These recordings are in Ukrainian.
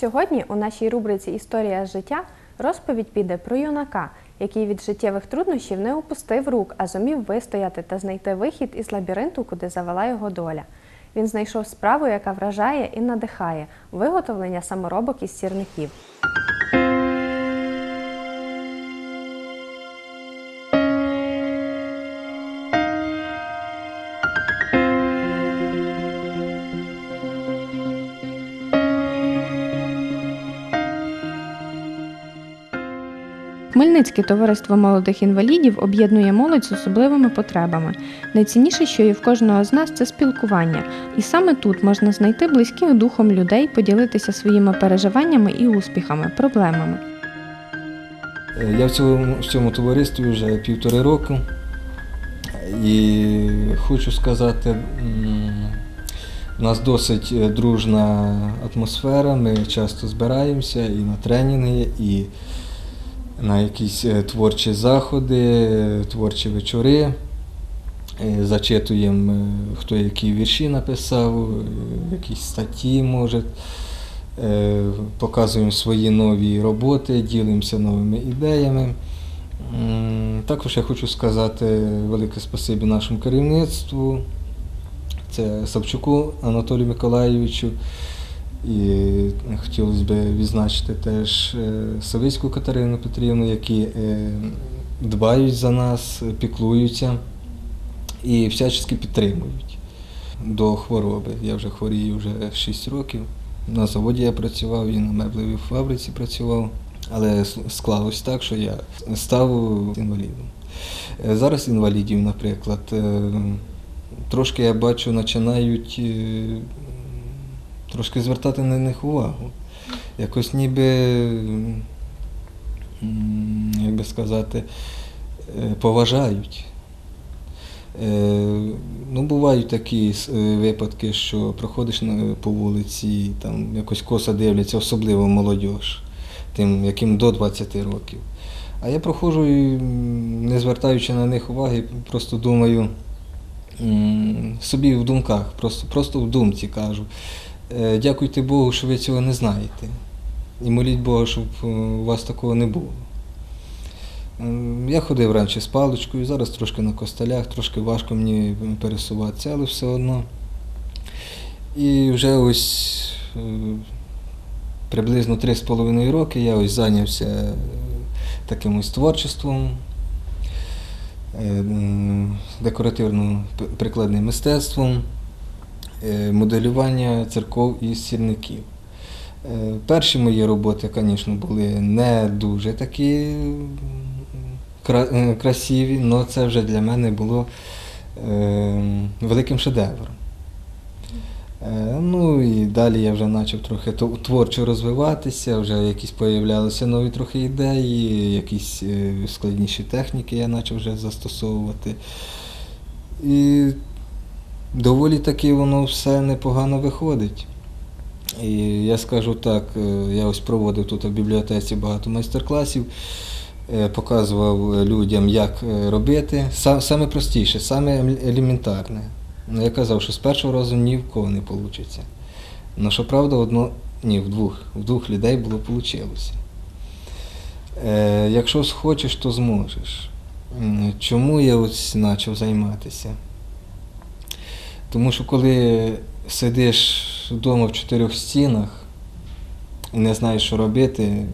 Сьогодні у нашій рубриці Історія життя розповідь піде про юнака, який від життєвих труднощів не опустив рук, а зумів вистояти та знайти вихід із лабіринту, куди завела його доля. Він знайшов справу, яка вражає і надихає виготовлення саморобок із сірників. Хмельницьке товариство молодих інвалідів об'єднує молодь з особливими потребами. Найцінніше, що є в кожного з нас, це спілкування, і саме тут можна знайти близьких духом людей, поділитися своїми переживаннями і успіхами, проблемами. Е, Я в цьому, в цьому товаристві вже півтори року. І хочу сказати, у нас досить е, дружна атмосфера. Ми часто збираємося і на тренінги, і на якісь е, творчі заходи, творчі вечори. Е, Зачитуємо, е, хто які вірші написав, якісь статті може. Показуємо свої нові роботи, ділимося новими ідеями. Також я хочу сказати велике спасибі нашому керівництву. Це Савчуку Анатолію Миколаєвичу. І хотілося б відзначити теж е, Савицьку Катерину Петрівну, які е, дбають за нас, піклуються і всячески підтримують до хвороби. Я вже хворію вже 6 років. На заводі я працював і на меблевій фабриці працював, але склалось так, що я став інвалідом. Е, Зараз інвалідів, наприклад, е, трошки я бачу, починають е, трошки звертати на них увагу. Якось ніби, як би сказати, е, поважають. Е, Ну, бувають такі е, випадки, що проходиш по вулиці, там якось косо дивляться, особливо молодь, тим, яким до 20 років. А я проходжу не звертаючи на них уваги, просто думаю собі в думках, просто, просто в думці кажу. «Е, Дякуйте Богу, що ви цього не знаєте. І моліть Бога, щоб е, у вас такого не було. Я ходив раніше з паличкою, зараз трошки на костелях, трошки важко мені пересуватися, але все одно. І вже ось е, приблизно 3,5 роки я ось зайнявся е, таким ось творчеством, е, декоративно-прикладним мистецтвом, е, моделювання церков і сірників. Е, Перші мої роботи, звісно, були не дуже такі е, красиві, але це вже для мене було е, великим шедевром. Е, Ну і далі я вже почав трохи творчо розвиватися, вже якісь появлялися нові трохи ідеї, якісь е, складніші техніки я почав вже застосовувати. І доволі таки воно все непогано виходить. І я скажу так, е, я ось проводив тут в бібліотеці багато майстер-класів, е, показував людям, як е, робити. Саме простіше, саме ем- елементарне. Ну, я казав, що з першого разу ні в кого не вийде. Ну, що правда, одно, ні, в двох, в двох людей було вийшло. Якщо схочеш, то зможеш. Чому я ось почав займатися? Тому що коли сидиш вдома в чотирьох стінах і не знаєш, що робити,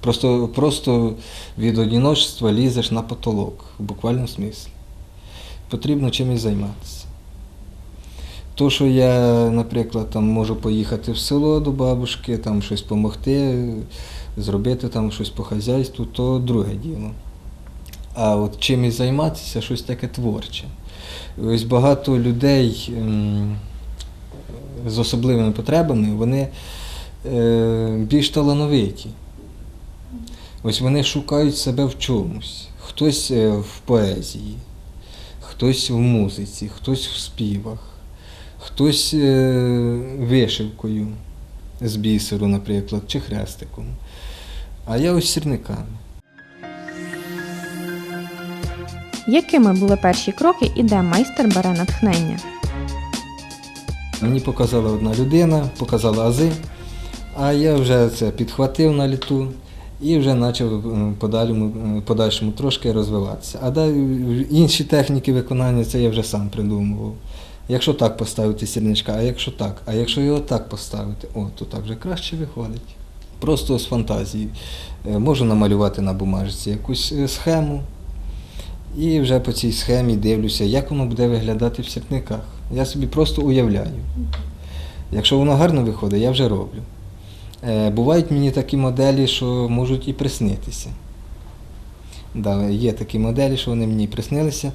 просто, просто від одіночества лізеш на потолок, в буквальному смислі. Потрібно чимось займатися. То, що я, наприклад, там можу поїхати в село до бабушки, там щось допомогти, зробити там щось по хазяйству, то друге діло. А от чимось займатися, щось таке творче. Ось багато людей ем, з особливими потребами, вони е, більш талановиті. Ось вони шукають себе в чомусь. Хтось е, в поезії, хтось в музиці, хтось в співах, хтось е, вишивкою з бісеру, наприклад, чи хрестиком. А я ось сірниками. Якими були перші кроки і де майстер бере натхнення? Мені показала одна людина, показала ази. А я вже це підхватив на літу і вже почав е, подальшому, е, подальшому трошки розвиватися. А далі інші техніки виконання це я вже сам придумував. Якщо так поставити сірничка, а якщо так, а якщо його так поставити, о, то так вже краще виходить. Просто з фантазії. Е, Можу намалювати на бумажці якусь схему, і вже по цій схемі дивлюся, як воно буде виглядати в сірниках. Я собі просто уявляю. Якщо воно гарно виходить, я вже роблю. Е, бувають мені такі моделі, що можуть і приснитися. Да, є такі моделі, що вони мені приснилися.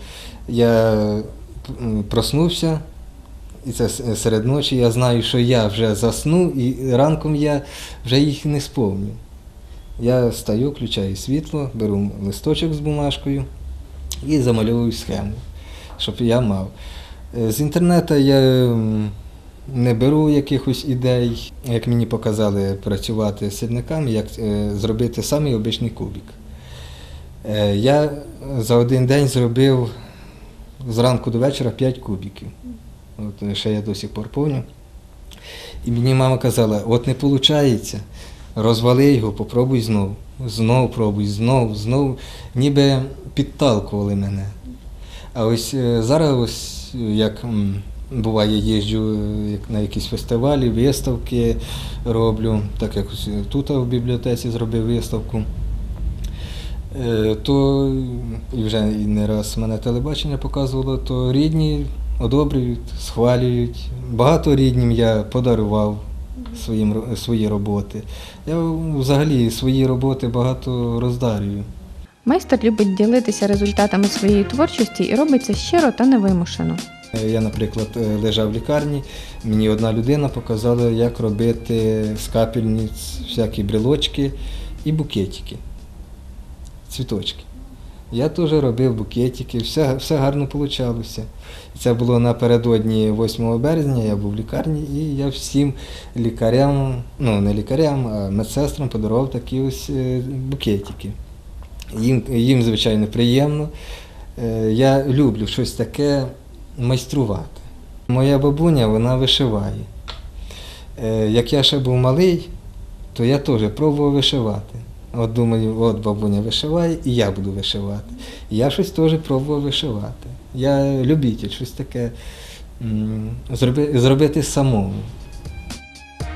Я проснувся, і це серед ночі, я знаю, що я вже засну, і ранком я вже їх не сповню. Я встаю, включаю світло, беру листочок з бумажкою і замальовую схему, щоб я мав. Е, З інтернету я не беру якихось ідей, як мені показали працювати з сірниками, як е, зробити самий обичний кубик. Е, Я за один день зробив зранку до вечора 5 кубиків. От ще я до сих пор пам'ятаю. І мені мама казала, от не виходить, розвали його, попробуй знову. Знов пробуй, знов, знов. Ніби підталкували мене. А ось е, зараз, ось, е, як буває, їжджу е, на якісь фестивалі, виставки роблю, так як ось тут в бібліотеці зробив виставку. Е, То і вже не раз мене телебачення показувало, то рідні одобрюють, схвалюють. Багато ріднім я подарував своїм, свої роботи. Я взагалі свої роботи багато роздарюю. Майстер любить ділитися результатами своєї творчості і робить це щиро та невимушено. Я, наприклад, е, лежав в лікарні, мені одна людина показала, як робити з капельниць всякі брелочки і букетики, цвіточки. Я теж робив букетики, все, все гарно вийшло. Це було напередодні 8 березня, я був в лікарні, і я всім лікарям, ну не лікарям, а медсестрам подарував такі ось е, букетики. Їм, їм звичайно, приємно. Е, Я люблю щось таке майструвати. Моя бабуня вона вишиває. Е, Як я ще був малий, то я теж пробував вишивати. От думаю, от бабуня вишиває, і я буду вишивати. І я щось теж пробував вишивати. Я любитель, щось таке зроби, зробити самому.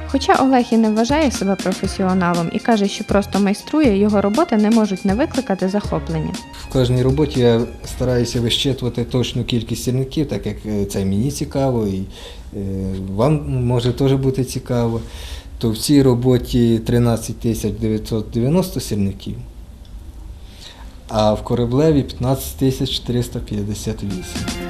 Хоча Олег і не вважає себе професіоналом і каже, що просто майструє, його роботи не можуть не викликати захоплення. В кожній роботі я стараюся вищитувати точну кількість сірників, так як е, це мені цікаво, і е, вам може теж бути цікаво. То в цій роботі 13 тисяч 990 сірників, а в кораблеві 15 тисяч 458.